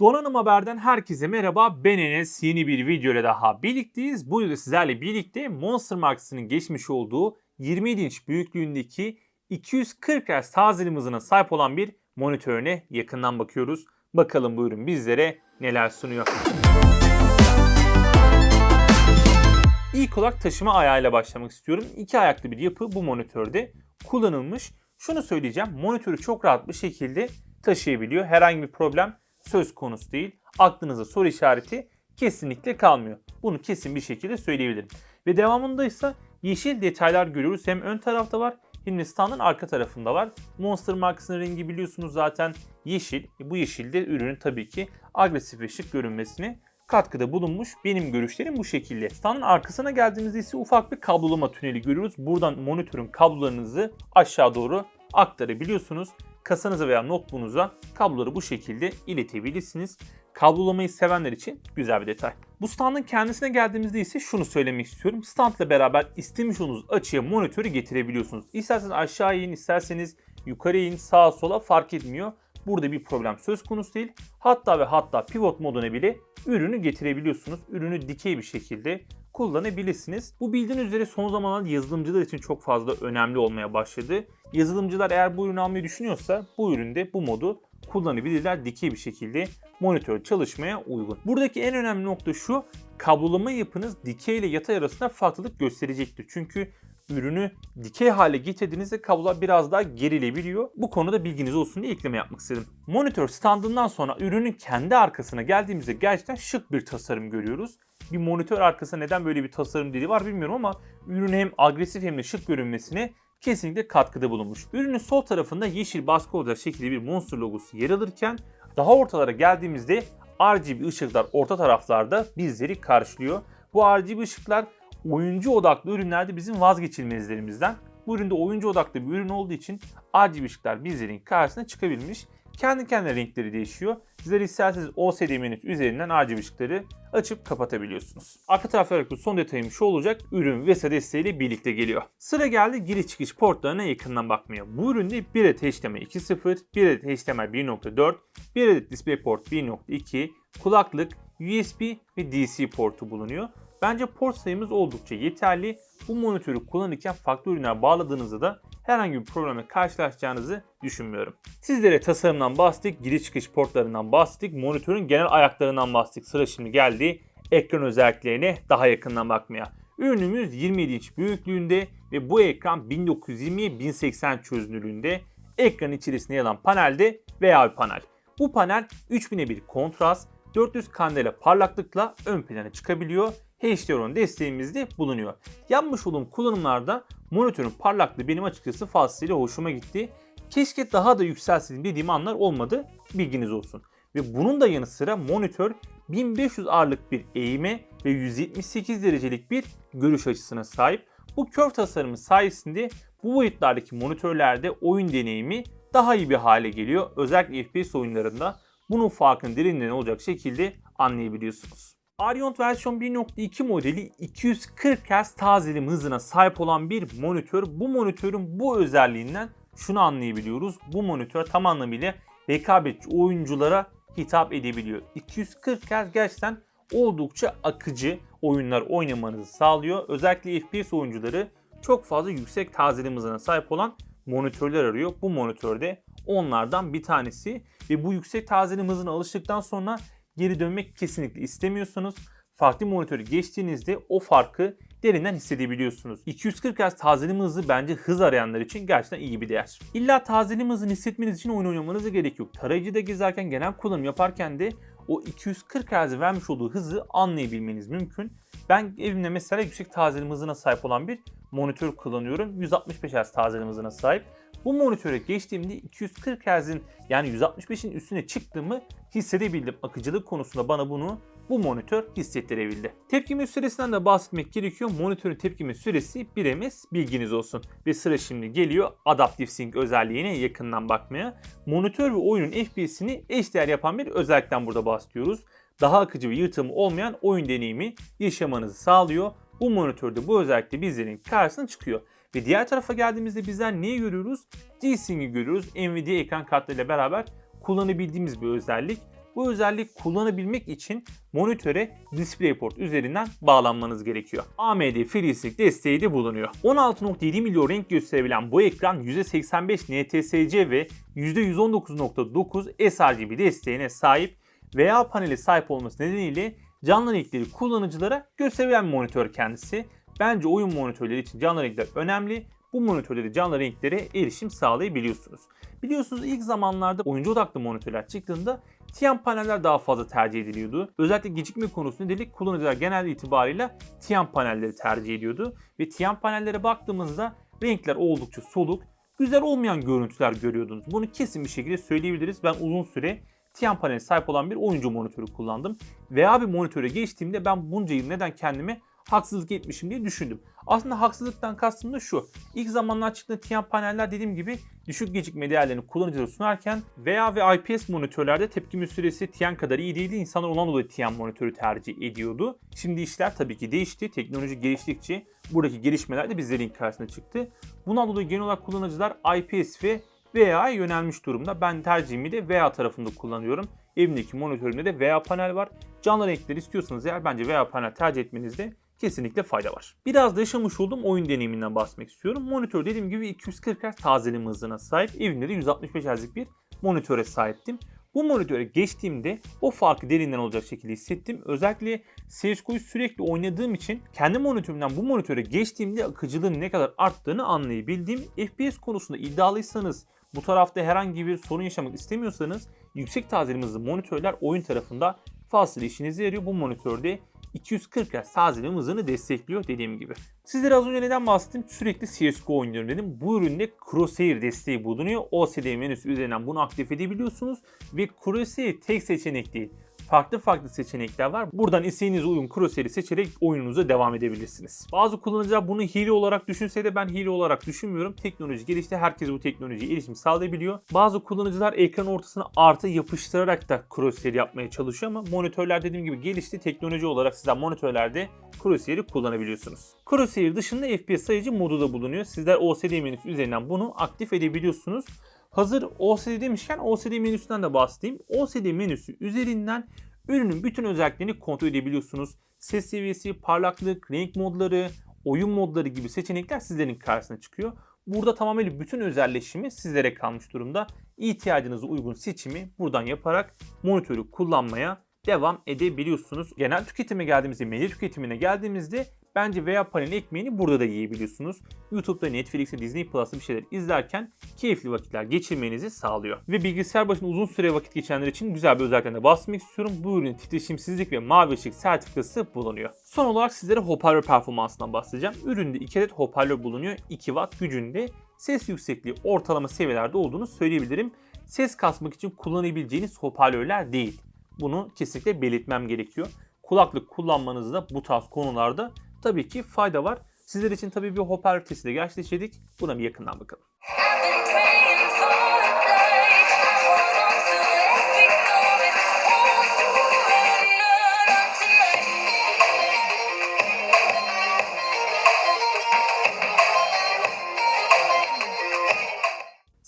Donanım Haber'den herkese merhaba. Ben Enes. Yeni bir video ile daha birlikteyiz. Bu videoda sizlerle birlikte Monster Marks'ın geçmiş olduğu 27 inç büyüklüğündeki 240 Hz tazelim hızına sahip olan bir monitörüne yakından bakıyoruz. Bakalım bu ürün bizlere neler sunuyor. İlk olarak taşıma ayağıyla başlamak istiyorum. İki ayaklı bir yapı bu monitörde kullanılmış. Şunu söyleyeceğim. Monitörü çok rahat bir şekilde taşıyabiliyor. Herhangi bir problem söz konusu değil. Aklınıza soru işareti kesinlikle kalmıyor. Bunu kesin bir şekilde söyleyebilirim. Ve devamında ise yeşil detaylar görüyoruz. Hem ön tarafta var standın arka tarafında var. Monster markasının rengi biliyorsunuz zaten yeşil. E, Bu yeşil de ürünün tabii ki agresif ve şık görünmesine katkıda bulunmuş. Benim görüşlerim bu şekilde. Standın arkasına geldiğimizde ise ufak bir kablolama tüneli görüyoruz. Buradan monitörün kablolarınızı aşağı doğru aktarabiliyorsunuz. Kasanıza veya notebook'unuza kabloları bu şekilde iletebilirsiniz. Kablolamayı sevenler için güzel bir detay. Bu standın kendisine geldiğimizde ise şunu söylemek istiyorum. Standla beraber istemiş olduğunuz açıya monitörü getirebiliyorsunuz. İsterseniz aşağı in, isterseniz yukarı in, sağa sola fark etmiyor. Burada bir problem söz konusu değil. Hatta ve hatta pivot moduna bile ürünü getirebiliyorsunuz. Ürünü dikey bir şekilde kullanabilirsiniz. Bu bildiğiniz üzere son zamanlarda yazılımcılar için çok fazla önemli olmaya başladı. Yazılımcılar eğer bu ürünü almayı düşünüyorsa bu üründe bu modu kullanabilirler dikey bir şekilde monitör çalışmaya uygun. Buradaki en önemli nokta şu kablolama yapınız dikey ile yatay arasında farklılık gösterecektir. Çünkü ürünü dikey hale getirdiğinizde kablolar biraz daha gerilebiliyor. Bu konuda bilginiz olsun diye ekleme yapmak istedim. Monitör standından sonra ürünün kendi arkasına geldiğimizde gerçekten şık bir tasarım görüyoruz. Bir monitör arkasında neden böyle bir tasarım dili var bilmiyorum ama ürünün hem agresif hem de şık görünmesine kesinlikle katkıda bulunmuş. Ürünün sol tarafında yeşil baskı olacak şekilde bir Monster logosu yer alırken daha ortalara geldiğimizde RGB ışıklar orta taraflarda bizleri karşılıyor. Bu RGB ışıklar oyuncu odaklı ürünlerde bizim vazgeçilmezlerimizden. Bu üründe oyuncu odaklı bir ürün olduğu için RGB ışıklar bizlerin karşısına çıkabilmiş. Kendi kendine renkleri değişiyor. Sizler isterseniz OCD menüsü üzerinden RGB ışıkları açıp kapatabiliyorsunuz. Arka tarafta son detayım şu olacak. Ürün VESA desteğiyle birlikte geliyor. Sıra geldi giriş çıkış portlarına yakından bakmaya. Bu üründe bir adet HDMI 2.0, bir adet HDMI 1.4, bir adet DisplayPort 1.2, kulaklık, USB ve DC portu bulunuyor. Bence port sayımız oldukça yeterli. Bu monitörü kullanırken farklı ürünler bağladığınızda da herhangi bir problemle karşılaşacağınızı düşünmüyorum. Sizlere tasarımdan bahsettik, giriş çıkış portlarından bahsettik, monitörün genel ayaklarından bahsettik. Sıra şimdi geldi ekran özelliklerine daha yakından bakmaya. Ürünümüz 27 inç büyüklüğünde ve bu ekran 1920-1080 çözünürlüğünde. Ekran içerisinde yer alan panelde veya bir panel. Bu panel 3000'e bir kontrast, 400 kandela parlaklıkla ön plana çıkabiliyor. HDR'ın desteğimiz de bulunuyor. Yapmış olduğum kullanımlarda monitörün parlaklığı benim açıkçası fazlasıyla hoşuma gitti. Keşke daha da yükselsin dediğim anlar olmadı. Bilginiz olsun. Ve bunun da yanı sıra monitör 1500 ağırlık bir eğime ve 178 derecelik bir görüş açısına sahip. Bu curve tasarımı sayesinde bu boyutlardaki monitörlerde oyun deneyimi daha iyi bir hale geliyor. Özellikle FPS oyunlarında bunun farkını derinden olacak şekilde anlayabiliyorsunuz. Arion versiyon 1.2 modeli 240 Hz tazelim hızına sahip olan bir monitör. Bu monitörün bu özelliğinden şunu anlayabiliyoruz. Bu monitör tam anlamıyla rekabetçi oyunculara hitap edebiliyor. 240 Hz gerçekten oldukça akıcı oyunlar oynamanızı sağlıyor. Özellikle FPS oyuncuları çok fazla yüksek tazelim hızına sahip olan monitörler arıyor. Bu monitörde onlardan bir tanesi ve bu yüksek tazelim hızına alıştıktan sonra geri dönmek kesinlikle istemiyorsunuz. Farklı monitörü geçtiğinizde o farkı derinden hissedebiliyorsunuz. 240 Hz tazeleme hızı bence hız arayanlar için gerçekten iyi bir değer. İlla tazeleme hızını hissetmeniz için oyun oynamanıza gerek yok. Tarayıcıda gezerken genel kullanım yaparken de o 240 Hz vermiş olduğu hızı anlayabilmeniz mümkün. Ben evimde mesela yüksek tazeleme hızına sahip olan bir monitör kullanıyorum. 165 Hz tazeleme hızına sahip. Bu monitöre geçtiğimde 240 Hz'in yani 165'in üstüne çıktığımı hissedebildim. Akıcılık konusunda bana bunu bu monitör hissettirebildi. Tepkime süresinden de bahsetmek gerekiyor. Monitörün tepkime süresi 1 ms bilginiz olsun. Ve sıra şimdi geliyor Adaptive Sync özelliğine yakından bakmaya. Monitör ve oyunun FPS'ini eşdeğer yapan bir özellikten burada bahsediyoruz. Daha akıcı ve yırtımı olmayan oyun deneyimi yaşamanızı sağlıyor. Bu monitörde bu özellikle bizlerin karşısına çıkıyor. Ve diğer tarafa geldiğimizde bizler neyi görüyoruz? G-Sync'i görüyoruz. Nvidia ekran kartlarıyla beraber kullanabildiğimiz bir özellik. Bu özelliği kullanabilmek için monitöre DisplayPort üzerinden bağlanmanız gerekiyor. AMD FreeSync desteği de bulunuyor. 16.7 milyon renk gösterebilen bu ekran %85 NTSC ve %119.9 sRGB desteğine sahip veya paneli sahip olması nedeniyle canlı renkleri kullanıcılara gösterebilen bir monitör kendisi. Bence oyun monitörleri için canlı renkler önemli. Bu monitörleri canlı renklere erişim sağlayabiliyorsunuz. Biliyorsunuz ilk zamanlarda oyuncu odaklı monitörler çıktığında Tian paneller daha fazla tercih ediliyordu. Özellikle gecikme konusunda dedik kullanıcılar genel itibarıyla Tian panelleri tercih ediyordu. Ve Tian panellere baktığımızda renkler oldukça soluk, güzel olmayan görüntüler görüyordunuz. Bunu kesin bir şekilde söyleyebiliriz. Ben uzun süre Tian paneli sahip olan bir oyuncu monitörü kullandım. Veya bir monitöre geçtiğimde ben bunca yıl neden kendime haksızlık etmişim diye düşündüm. Aslında haksızlıktan kastım da şu. İlk zamanlar çıktığında Tian paneller dediğim gibi düşük gecikme değerlerini kullanıcılara sunarken veya ve IPS monitörlerde tepkime süresi Tian kadar iyi değildi. İnsanlar ondan dolayı Tian monitörü tercih ediyordu. Şimdi işler tabii ki değişti. Teknoloji geliştikçe buradaki gelişmeler de bizlerin karşısına çıktı. Bundan dolayı genel olarak kullanıcılar IPS ve VA'ya yönelmiş durumda. Ben tercihimi de VA tarafında kullanıyorum. Evimdeki monitörümde de VA panel var. Canlı renkleri istiyorsanız eğer bence VA panel tercih etmenizde kesinlikle fayda var. Biraz da yaşamış olduğum oyun deneyiminden bahsetmek istiyorum. Monitör dediğim gibi 240 Hz tazeleme hızına sahip. Evimde de 165 Hz'lik bir monitöre sahiptim. Bu monitöre geçtiğimde o farkı derinden olacak şekilde hissettim. Özellikle CSGO'yu sürekli oynadığım için kendi monitörümden bu monitöre geçtiğimde akıcılığın ne kadar arttığını anlayabildim. FPS konusunda iddialıysanız bu tarafta herhangi bir sorun yaşamak istemiyorsanız yüksek tazeleme hızlı monitörler oyun tarafında fazla işinize yarıyor. Bu monitörde 240 Hz tazeleme hızını destekliyor dediğim gibi. Sizlere az önce neden bahsettim? Sürekli CSGO oynuyorum dedim. Bu üründe Crosshair desteği bulunuyor. OCD menüsü üzerinden bunu aktif edebiliyorsunuz. Ve Crosshair tek seçenek değil. Farklı farklı seçenekler var. Buradan isteğinize uygun Crosshair'i seçerek oyununuza devam edebilirsiniz. Bazı kullanıcılar bunu hile olarak düşünse de ben hile olarak düşünmüyorum. Teknoloji gelişti. Herkes bu teknolojiye erişim sağlayabiliyor. Bazı kullanıcılar ekran ortasına artı yapıştırarak da Crosshair yapmaya çalışıyor ama monitörler dediğim gibi gelişti. Teknoloji olarak sizler monitörlerde Crosshair'i kullanabiliyorsunuz. Crosshair dışında FPS sayıcı modu da bulunuyor. Sizler OCD menüsü üzerinden bunu aktif edebiliyorsunuz. Hazır OCD demişken OCD menüsünden de bahsedeyim. OCD menüsü üzerinden ürünün bütün özelliklerini kontrol edebiliyorsunuz. Ses seviyesi, parlaklık, renk modları, oyun modları gibi seçenekler sizlerin karşısına çıkıyor. Burada tamamen bütün özelleşimi sizlere kalmış durumda. İhtiyacınıza uygun seçimi buradan yaparak monitörü kullanmaya devam edebiliyorsunuz. Genel tüketime geldiğimizde, medya tüketimine geldiğimizde bence veya panel ekmeğini burada da yiyebiliyorsunuz. YouTube'da Netflix'e, Disney Plus'ta bir şeyler izlerken keyifli vakitler geçirmenizi sağlıyor. Ve bilgisayar başında uzun süre vakit geçenler için güzel bir özelliklerine bahsetmek istiyorum. Bu ürünün titreşimsizlik ve mavi ışık sertifikası bulunuyor. Son olarak sizlere hoparlör performansından bahsedeceğim. Üründe 2 adet hoparlör bulunuyor. 2 watt gücünde ses yüksekliği ortalama seviyelerde olduğunu söyleyebilirim. Ses kasmak için kullanabileceğiniz hoparlörler değil. Bunu kesinlikle belirtmem gerekiyor. Kulaklık kullanmanızda bu tarz konularda tabii ki fayda var. Sizler için tabii bir hoparlör testi de gerçekleştirdik. Buna bir yakından bakalım.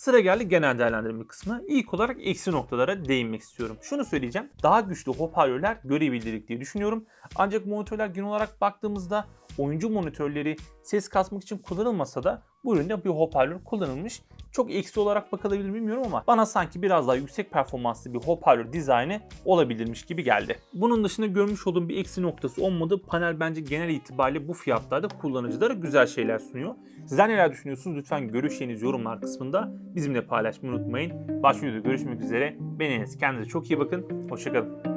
Sıra geldi genel değerlendirme kısmı. İlk olarak eksi noktalara değinmek istiyorum. Şunu söyleyeceğim. Daha güçlü hoparlörler görebilirdik diye düşünüyorum. Ancak monitörler genel olarak baktığımızda oyuncu monitörleri ses kasmak için kullanılmasa da bu üründe bir hoparlör kullanılmış. Çok eksi olarak bakılabilir bilmiyorum ama bana sanki biraz daha yüksek performanslı bir hoparlör dizaynı olabilirmiş gibi geldi. Bunun dışında görmüş olduğum bir eksi noktası olmadı. Panel bence genel itibariyle bu fiyatlarda kullanıcılara güzel şeyler sunuyor. Sizler neler düşünüyorsunuz? Lütfen görüşlerinizi yorumlar kısmında bizimle paylaşmayı unutmayın. Başka videoda görüşmek üzere. Beni Kendinize çok iyi bakın. Hoşçakalın.